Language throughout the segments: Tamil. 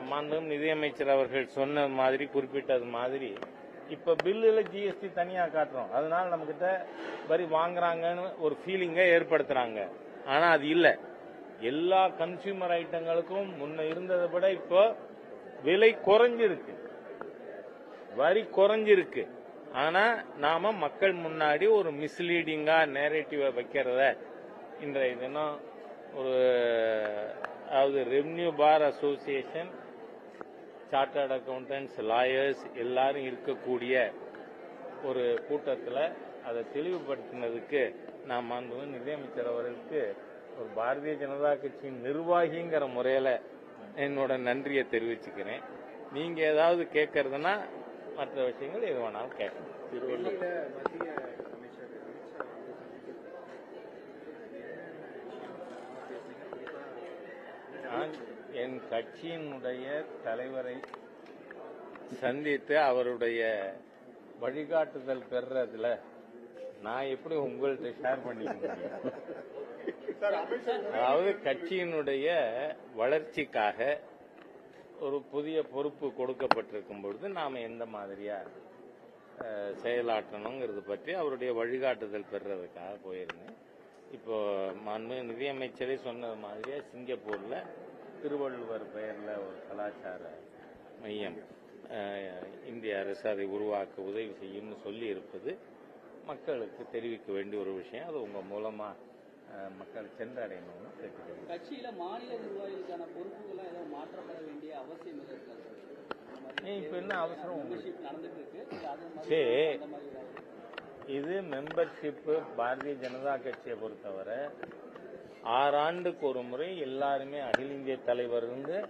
மாண்பும் நிதியமைச்சர் அவர்கள் சொன்ன மாதிரி குறிப்பிட்டது மாதிரி இப்ப பில்லுல ஜிஎஸ்டி தனியா காட்டுறோம். அதனால நம்ம கிட்ட வரி வாங்குறாங்கன்னு ஒரு ஃபீலிங்கை ஏற்படுத்துறாங்க. ஆனா அது இல்ல. எல்லா கன்சியூமர் ஐட்டங்களுக்கும் முன்ன இருந்ததை விட இப்போ விலை குறைஞ்சிருக்கு. வரி குறைஞ்சிருக்கு. ஆனா நாம மக்கள் முன்னாடி ஒரு மிஸ்லீடிங்கா நேரேட்டிவ வைக்கிறத இன்றைய தினம் ஒரு அதாவது revenue bar association chartered accountants lawyers எல்லாரும் இருக்கக்கூடிய ஒரு கூட்டத்தில் அதை தெளிவுபடுத்தினதுக்கு நான் மாண்பு நிதியமைச்சர் அவர்களுக்கு ஒரு பாரதிய ஜனதா கட்சியின் நிர்வாகிங்கிற முறையில் என்னோட நன்றியை தெரிவிச்சுக்கிறேன். நீங்க ஏதாவது கேட்கறதுனா மற்ற விஷயங்கள் எது வேணாலும் கேட்கணும் டெல்லியில மத்திய அமைச்சர் அமித்ஷா வந்து சந்திச்சிருக்காரு. நான் என் கட்சியினுடைய தலைவரை சந்தித்து அவருடைய வழிகாட்டுதல் பெறுறதுல நான் எப்படி உங்கள்கிட்ட ஷேர் பண்ணிக்க முடியும் அதாவது கட்சியினுடைய வளர்ச்சிக்காக ஒரு புதிய பொறுப்பு கொடுக்கப்பட்டிருக்கும் பொழுது நாம எந்த மாதிரியா செயலாற்றணுங்கிறது பற்றி அவருடைய வழிகாட்டுதல் பெறுறதுக்காக போயிருந்தேன். இப்போ மாண்பு நிதியமைச்சரே சொன்னது மாதிரியா சிங்கப்பூர்ல திருவள்ளுவர் பெயர்ல ஒரு கலாச்சார மையம் இந்திய அரசு அதை உருவாக்க உதவி செய்யும்னு சொல்லி இருப்பது மக்களுக்கு தெரிவிக்க வேண்டிய ஒரு விஷயம். அது உங்க மூலமா அஹ், மக்கள் சென்றடையணும்னு கேட்டுக்கிறேன் கட்சியில மாநில நிர்வாகிகளுக்கான பொறுப்புகள்லாம் ஏதோ மாற்றப்பட வேண்டிய அவசியம் இப்ப என்ன அவசரம் நடந்துட்டு இருக்கு இது அது மாதிரி சரி அந்த மாதிரி ஏதாவது இது மெம்பர்ஷிப் பாரதிய ஜனதா கட்சியை பொறுத்தவரை ஆறாண்டுக்கு ஒரு முறை எல்லாருமே அகில இந்திய தலைவர் இருந்து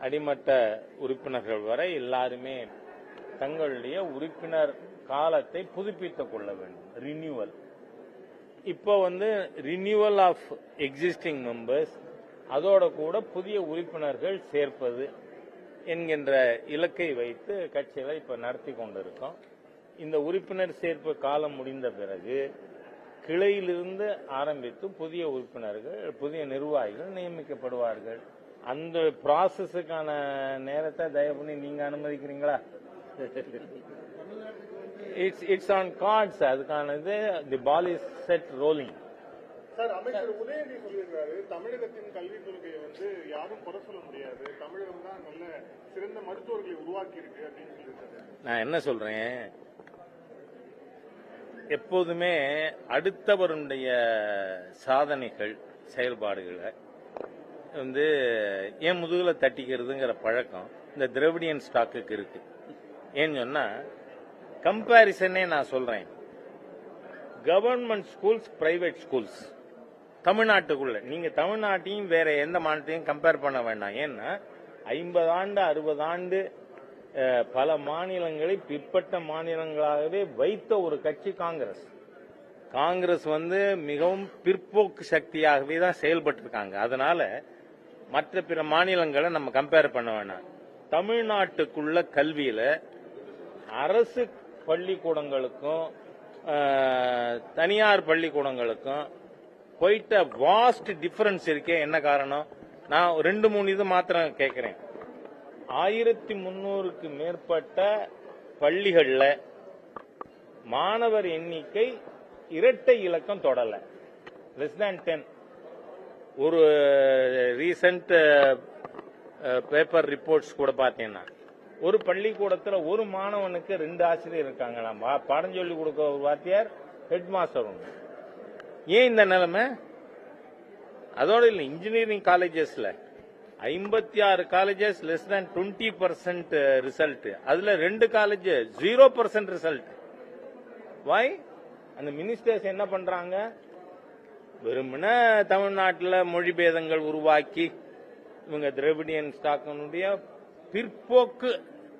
அடிமட்ட உறுப்பினர்கள் வரை எல்லாருமே தங்களுடைய உறுப்பினர் காலத்தை புதுப்பித்துக் கொள்ள வேண்டும். ரினியூவல் இப்போ வந்து ரினியூவல் ஆஃப் எக்ஸிஸ்டிங் மெம்பர்ஸ் அதோட கூட புதிய உறுப்பினர்கள் சேர்ப்பது என்கின்ற இலக்கை வைத்து கட்சியில இப்ப நடத்தி கொண்டிருக்கோம். இந்த உறுப்பினர் சேர்ப்பு காலம் முடிந்த பிறகு கிளையிலிருந்து ஆரம்பித்து புதிய உறுப்பினர்கள் புதிய நிர்வாகிகள் நியமிக்கப்படுவார்கள். அந்த ப்ராசஸுக்கான நேரத்தை தயவு பண்ணி நீங்க அனுமதிக்கிறீங்களா? இட்ஸ் இட்ஸ் ஆன் கார்ட்ஸ் அதுக்கான இது the ball is set rolling sir அமைச்சர் உதயநிதி சொல்லியிருக்காரு தமிழகத்தின் கல்விக் கொள்கையை வந்து யாரும் குறை சொல்ல முடியாது. தமிழகம் தான் நல்ல சிறந்த மருத்துவர்களை உருவாக்கி இருக்கு அப்படின்னு சொல்லியிருக்காரு. நான் என்ன சொல்றேன்? எப்போதுமே அடுத்தவருடைய சாதனைகள் செயல்பாடுகளை வந்து ஏன் முதுகில் தட்டிக்கிறதுங்கிற பழக்கம் இந்த திரவிடியன் ஸ்டாக்குக்கு இருக்கு. ஏன்னு சொன்னா கம்பாரிசனே நான் சொல்றேன். Government schools private schools. தமிழ்நாட்டுக்குள்ள. நீங்க தமிழ்நாட்டையும் வேற எந்த மாநிலத்தையும் கம்பேர் பண்ண வேண்டாம். ஏன்னா ஐம்பது ஆண்டு அறுபது ஆண்டு பல மாநிலங்களை பிற்பட்ட மாநிலங்களாகவே வைத்த ஒரு கட்சி காங்கிரஸ். காங்கிரஸ் வந்து மிகவும் பிற்போக்கு சக்தியாகவே தான் செயல்பட்டு இருக்காங்க அதனால மற்ற பிற மாநிலங்களை நம்ம கம்பேர் பண்ண வேணாம். தமிழ்நாட்டுக்குள்ள கல்வியில அரசு பள்ளிக்கூடங்களுக்கும் தனியார் பள்ளிக்கூடங்களுக்கும் போயிட்ட வாஸ்ட் டிஃபரன்ஸ் இருக்கே. என்ன காரணம்? நான் ரெண்டு மூணு இது மாத்திரம் கேட்கிறேன் ஆயிரத்தி முன்னூறுக்கு மேற்பட்ட பள்ளிகள்ல மாணவர் எண்ணிக்கை இரட்டை இலக்கம் தொடல. லெஸ் தேன் டென் ஒரு ரீசன்ட் பேப்பர் ரிப்போர்ட்ஸ் கூட பார்த்தீங்கன்னா ஒரு பள்ளிக்கூடத்தில் ஒரு மாணவனுக்கு ரெண்டு ஆசிரியர் இருக்காங்களாம். பாடம் சொல்லி கொடுக்க ஒரு வாத்தியார் ஹெட் மாஸ்டர் ஒன்று ஏன் இந்த நிலைமை? அதோட இல்லை இன்ஜினியரிங் காலேஜஸ்ல ஐம்பத்தி ஆறு colleges less than twenty percent result அதுல ரெண்டு காலேஜ் ஜீரோ பர்சன்ட் ரிசல்ட் வாய் அந்த மினிஸ்டர்ஸ் என்ன பண்றாங்க? வெறுமன தமிழ்நாட்டில் மொழி பேதங்கள் உருவாக்கி இவங்க திரவிடியன் ஸ்டாக்கினுடைய பிற்போக்கு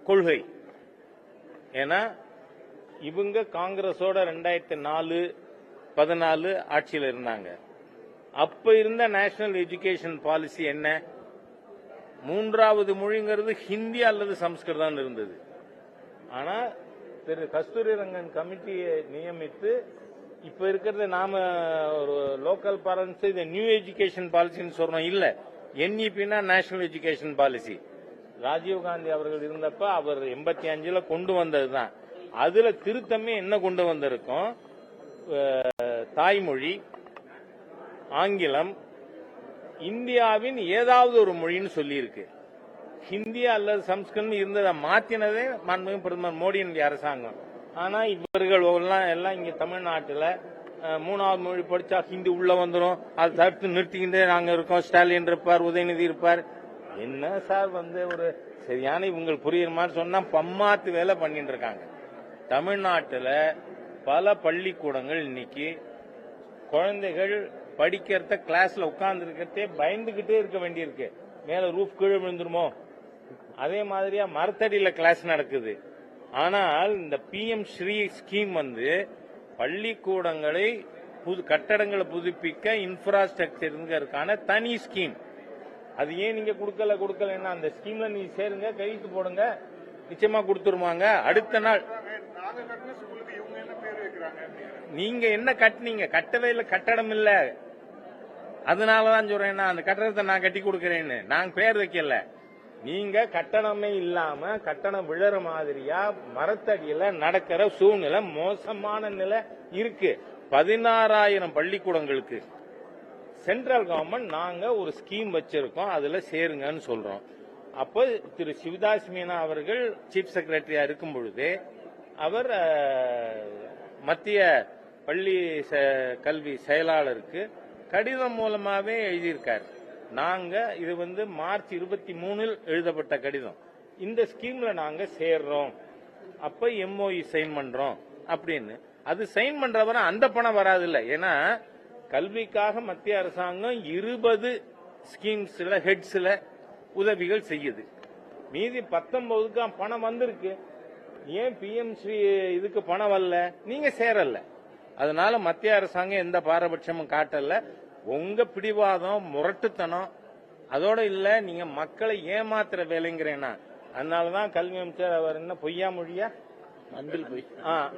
கொள்கை. ஏன்னா இவங்க காங்கிரஸோட ரெண்டாயிரத்தி நாலு பதினாலு ஆட்சியில் இருந்தாங்க. அப்ப இருந்த நேஷனல் எஜுகேஷன் பாலிசி என்ன? மூன்றாவது மொழிங்கிறது ஹிந்தி அல்லது சம்ஸ்கிருதம் இருந்தது. ஆனா திரு கஸ்தூரி ரங்கன் கமிட்டியை நியமித்து இப்ப இருக்கிறது நாம ஒரு லோக்கல் பேரண்ட்ஸ் இது நியூ எஜுகேஷன் பாலிசின்னு சொல்றோம். இல்ல என்இபினா நேஷனல் எஜுகேஷன் பாலிசி ராஜீவ்காந்தி அவர்கள் இருந்தப்ப அவர் எண்பத்தி அஞ்சுல கொண்டு வந்ததுதான். அதுல திருத்தமே என்ன கொண்டு வந்திருக்கோம்? தாய்மொழி ஆங்கிலம் இந்தியாவின் ஏதாவது ஒரு மொழின்னு சொல்லியிருக்கு. ஹிந்தி அல்லது சம்ஸ்கிருதம் இருந்ததை மாத்தினதே மாண்புமிகு பிரதமர் மோடியினுடைய அரசாங்கம். ஆனா இவர்கள் எல்லாம் எல்லாம் இங்க தமிழ்நாட்டில் மூணாவது மொழி படிச்சா ஹிந்தி உள்ள வந்துடும் அதை தடுத்து நிறுத்திக்கிட்டே நாங்க இருக்கோம். ஸ்டாலின் இருப்பார் உதயநிதி இருப்பார். என்ன சார் வந்து ஒரு சரியான இவங்களுக்கு புரியுற மாதிரி சொன்னா பம்மாத்து வேலை பண்ணிட்டு இருக்காங்க. தமிழ்நாட்டில் பல பள்ளிக்கூடங்கள் இன்னைக்கு குழந்தைகள் படிக்கிறத கிளாஸ்ல உட்கார்ந்து இருக்கிறதே பயந்துகிட்டே இருக்க வேண்டியிருக்கு. மேல ரூஃப் கீழே விழுந்துருமோ? அதே மாதிரியா மரத்தடியில கிளாஸ் நடக்குது. ஆனால் இந்த பிஎம் ஸ்ரீ ஸ்கீம் வந்து பள்ளிக்கூடங்களை புது கட்டடங்களை புதுப்பிக்க இன்ஃப்ராஸ்ட்ரக்சருங்கிறதுக்கான தனி ஸ்கீம் அது ஏன் நீங்க கொடுக்கல கொடுக்கலன்னா அந்த ஸ்கீம்ல நீ சேருங்க கையெழுத்து போடுங்க நிச்சயமா கொடுத்துருவாங்க. அடுத்த நாள் என்ன நீங்க என்ன கட்டுனீங்க? கட்டவே இல்லை கட்டடம் இல்ல. அதனாலதான் சொல்றேன் அந்த கட்டடத்தை நான் கட்டி கொடுக்கறேன்னு. நான் பேர் வைக்கல. நீங்க கட்டணமே இல்லாம கட்டணம் விழற மாதிரியா மரத்தடியில நடக்கிற சூழ்நிலை மோசமான நிலை இருக்கு. பதினாறாயிரம் பள்ளிக்கூடங்களுக்கு. சென்ட்ரல் கவர்மெண்ட் நாங்க ஒரு ஸ்கீம் வச்சிருக்கோம் அதுல சேருங்கன்னு சொல்றோம். அப்போ திரு சிவதாஸ் மீனா அவர்கள் சீஃப் செக்ரட்டரியா இருக்கும் பொழுது அவர் மத்திய பள்ளி ச- கல்வி செயலாளருக்கு கடிதம் மூலமாகவே எழுதியிருக்காரு. நாங்கள் இது வந்து மார்ச் இருபத்தி மூணில் எழுதப்பட்ட கடிதம். இந்த ஸ்கீம்ல நாங்கள் சேர்றோம். அப்ப எம்ஓஇ சைன் பண்றோம் அப்படின்னு. அது சைன் பண்றவரை அந்த பணம் வராது இல்லை ஏன்னா கல்விக்காக மத்திய அரசாங்கம் இருபது ஸ்கீம்ஸ்ல ஹெட்ஸ்ல உதவிகள் செய்யுது. மீதி பத்தொன்பதுக்கு பணம் வந்திருக்கு. ஏன் பிஎம்சி இதுக்கு பணம் வரல? நீங்க சேரல. அதனால மத்திய அரசாங்கம் எந்த பாரபட்சமும் காட்டல. உங்க பிடிவாதம் முரட்டுத்தனம் அதோட இல்ல நீங்க மக்களை ஏமாத்துற வேலைங்கிறேன்னா. அதனாலதான் கல்வி அமைச்சர் அவர் என்ன பொய்யா மொழியா? அன்பில் பொய்.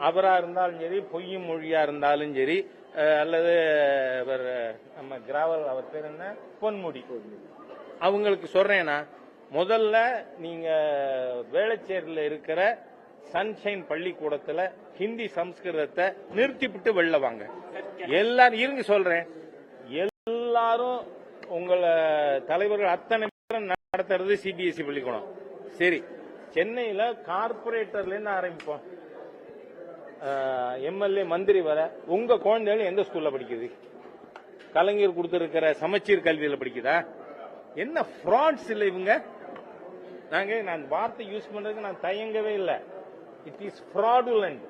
அவரா இருந்தாலும் சரி பொய்யும் மொழியா இருந்தாலும் சரி அல்லது இவர் நம்ம கிராவல் அவர் பேர் என்ன? பொன்முடி. அவங்களுக்கு சொல்றேன்னா முதல்ல நீங்க வேளச்சேரியில் இருக்கிற சன்ஷைன் பள்ளிக்கூடத்துல ஹிந்தி சம்ஸ்கிருதத்தை நிறுத்திவிட்டு வெளில வாங்க. எல்லாரும் இருங்க சொல்றேன். எல்லாரும் உங்களை தலைவர்கள் அத்தனை பேரும் நடத்துறது சிபிஎஸ்இ பள்ளிக்கூடம். சரி சென்னையில கார்பரேட்டர்ல இருந்து ஆரம்பிப்போம். எம்எல்ஏ மந்திரி வர உங்க குழந்தைகள் எந்த ஸ்கூல்ல படிக்குது? கலைஞர் கொடுத்திருக்கிற சமச்சீர் கல்வியில படிக்குதா? என்ன ஃப்ராட்ஸ் இல்லை இவங்க? நாங்க நான் வார்த்தை யூஸ் பண்றதுக்கு நான் தயங்கவே இல்லை. இட் இஸ் ஃப்ராடுலண்ட்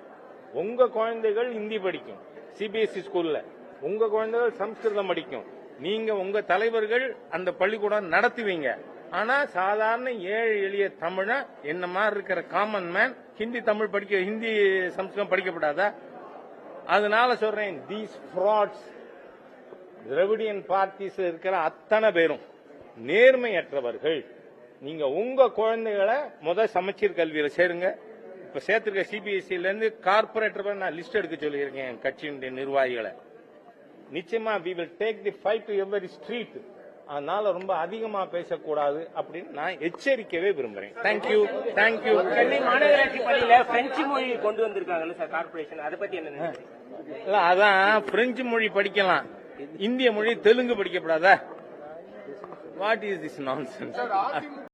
உங்க குழந்தைகள் ஹிந்தி படிக்கும். சிபிஎஸ்இ ஸ்கூல்ல உங்க குழந்தைகள் சம்ஸ்கிருதம் படிக்கும். நீங்க உங்க தலைவர்கள் அந்த பள்ளிக்கூடம் நடத்துவீங்க. ஆனா சாதாரண ஏழை எளிய தமிழ என்ன மாதிரி இருக்கிற காமன் மேன் ஹிந்தி தமிழ் படிக்க ஹிந்தி சம்ஸ்கிருதம் படிக்கப்படாதா? அதனால சொல்றேன் தீஸ் ஃப்ராட்ஸ் திரவிடியன் பார்ட்டிஸ் இருக்கிற அத்தனை பேரும் நேர்மையற்றவர்கள். நீங்க உங்க குழந்தைகளை முத சமச்சீர் கல்வியில சேருங்க. இப்ப சேர்த்திருக்க சிபிஎஸ்சில இருந்து கார்பரேட்டர் நான் லிஸ்ட் எடுக்க சொல்லியிருக்கேன் என் கட்சியினுடைய நிர்வாகிகளை. நிச்சயமா we will take the fight to every street அதனால ரொம்ப அதிகமா பேசக்கூடாது அப்படின்னு நான் எச்சரிக்கவே விரும்புறேன். தேங்க்யூ தேங்க்யூ சென்னை மாநகராட்சி பள்ளியில பிரெஞ்சு மொழி கொண்டு வந்திருக்காங்கல்ல சார் கார்பரேஷன் அதை பத்தி என்ன? இல்ல அதான் பிரெஞ்சு மொழி படிக்கலாம். இந்திய மொழி Telugu படிக்கப்படாதா? What is this nonsense